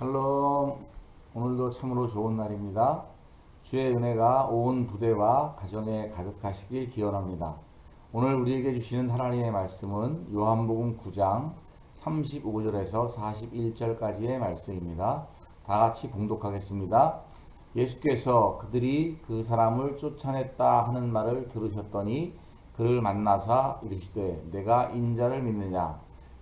샬롬. 오늘도 참으로 좋은 날입니다. 주의 은혜가 온 부대와 가정에 가득하시길 기원합니다. 오늘 우리에게 주시는 하나님의 말씀은 요한복음 9장 35절에서 41절까지의 말씀입니다. 다 같이 봉독하겠습니다. 예수께서 그들이 그 사람을 쫓아냈다 하는 말을 들으셨더니 그를 만나사 이르시되 내가 인자를 믿느냐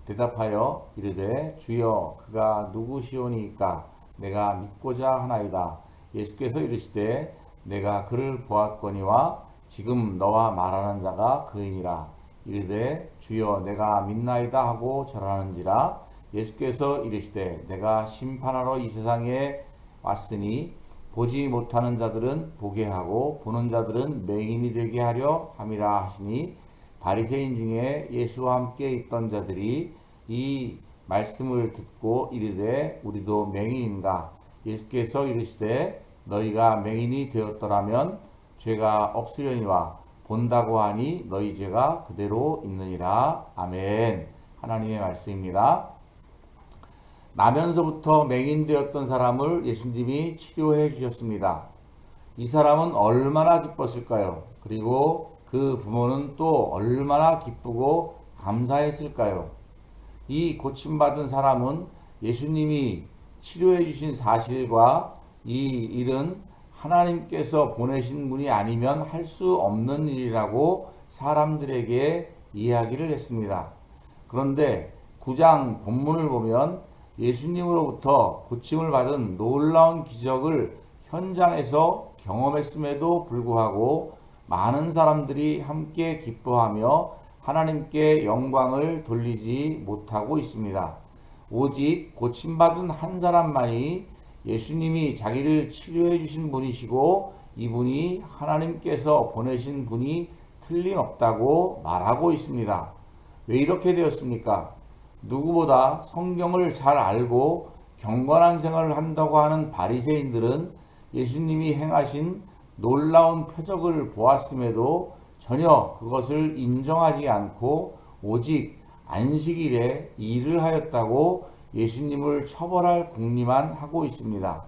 대답하여 이르되 주여 그가 누구시오니까 내가 믿고자 하나이다. 예수께서 이르시되 내가 그를 보았거니와 지금 너와 말하는 자가 그이니라. 이르되 주여 내가 믿나이다 하고 절하는지라 예수께서 이르시되 내가 심판하러 이 세상에 왔으니 보지 못하는 자들은 보게 하고 보는 자들은 맹인이 되게 하려 함이라 하시니 바리새인 중에 예수와 함께 있던 자들이 이 말씀을 듣고 이르되 우리도 맹인인가 예수께서 이르시되 너희가 맹인이 되었더라면 죄가 없으려니와 본다고 하니 너희 죄가 그대로 있느니라 아멘 하나님의 말씀입니다. 나면서부터 맹인 되었던 사람을 예수님이 치료해 주셨습니다. 이 사람은 얼마나 기뻤을까요? 그리고 그 부모는 또 얼마나 기쁘고 감사했을까요? 이 고침받은 사람은 예수님이 치료해 주신 사실과 이 일은 하나님께서 보내신 분이 아니면 할 수 없는 일이라고 사람들에게 이야기를 했습니다. 그런데 9장 본문을 보면 예수님으로부터 고침을 받은 놀라운 기적을 현장에서 경험했음에도 불구하고 많은 사람들이 함께 기뻐하며 하나님께 영광을 돌리지 못하고 있습니다. 오직 고침받은 한 사람만이 예수님이 자기를 치료해 주신 분이시고 이분이 하나님께서 보내신 분이 틀림없다고 말하고 있습니다. 왜 이렇게 되었습니까? 누구보다 성경을 잘 알고 경건한 생활을 한다고 하는 바리새인들은 예수님이 행하신 놀라운 표적을 보았음에도 전혀 그것을 인정하지 않고 오직 안식일에 일을 하였다고 예수님을 처벌할 궁리만 하고 있습니다.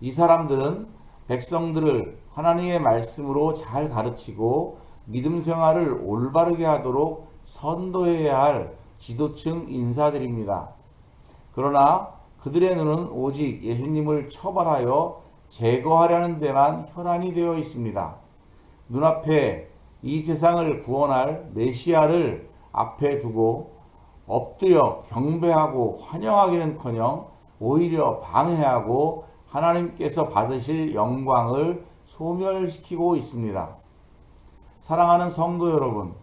이 사람들은 백성들을 하나님의 말씀으로 잘 가르치고 믿음 생활을 올바르게 하도록 선도해야 할 지도층 인사들입니다. 그러나 그들의 눈은 오직 예수님을 처벌하여 제거하려는 데만 혈안이 되어 있습니다. 눈앞에 이 세상을 구원할 메시아를 앞에 두고 엎드려 경배하고 환영하기는커녕 오히려 방해하고 하나님께서 받으실 영광을 소멸시키고 있습니다. 사랑하는 성도 여러분,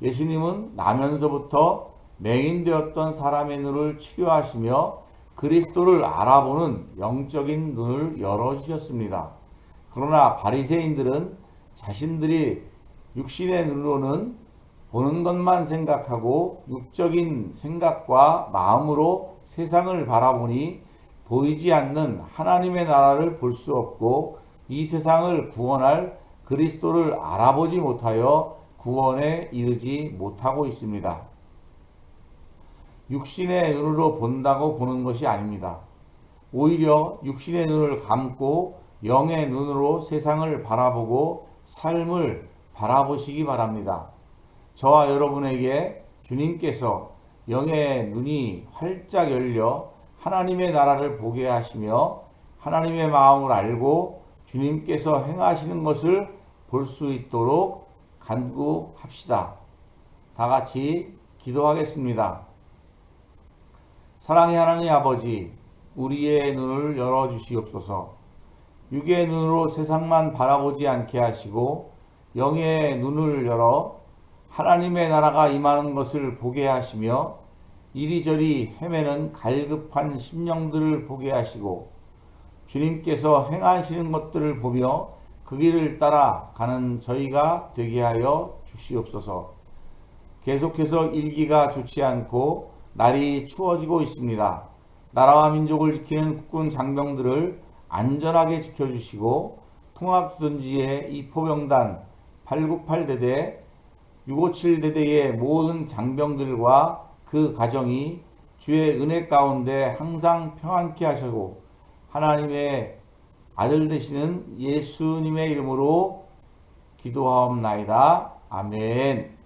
예수님은 나면서부터 맹인되었던 사람의 눈을 치료하시며 그리스도를 알아보는 영적인 눈을 열어주셨습니다. 그러나 바리새인들은 자신들이 육신의 눈으로는 보는 것만 생각하고 육적인 생각과 마음으로 세상을 바라보니 보이지 않는 하나님의 나라를 볼 수 없고 이 세상을 구원할 그리스도를 알아보지 못하여 구원에 이르지 못하고 있습니다. 육신의 눈으로 본다고 보는 것이 아닙니다. 오히려 육신의 눈을 감고 영의 눈으로 세상을 바라보고 삶을 바라보시기 바랍니다. 저와 여러분에게 주님께서 영의 눈이 활짝 열려 하나님의 나라를 보게 하시며 하나님의 마음을 알고 주님께서 행하시는 것을 볼 수 있도록 간구합시다. 다 같이 기도하겠습니다. 사랑의 하나님 아버지, 우리의 눈을 열어 주시옵소서. 육의 눈으로 세상만 바라보지 않게 하시고 영의 눈을 열어 하나님의 나라가 임하는 것을 보게 하시며 이리저리 헤매는 갈급한 심령들을 보게 하시고 주님께서 행하시는 것들을 보며 그 길을 따라 가는 저희가 되게 하여 주시옵소서. 계속해서 일기가 좋지 않고 날이 추워지고 있습니다. 나라와 민족을 지키는 국군 장병들을 안전하게 지켜주시고 통합수든지의 이 포병단 898대대 657대대의 모든 장병들과 그 가정이 주의 은혜 가운데 항상 평안케 하시고 하나님의 아들 되시는 예수님의 이름으로 기도하옵나이다. 아멘.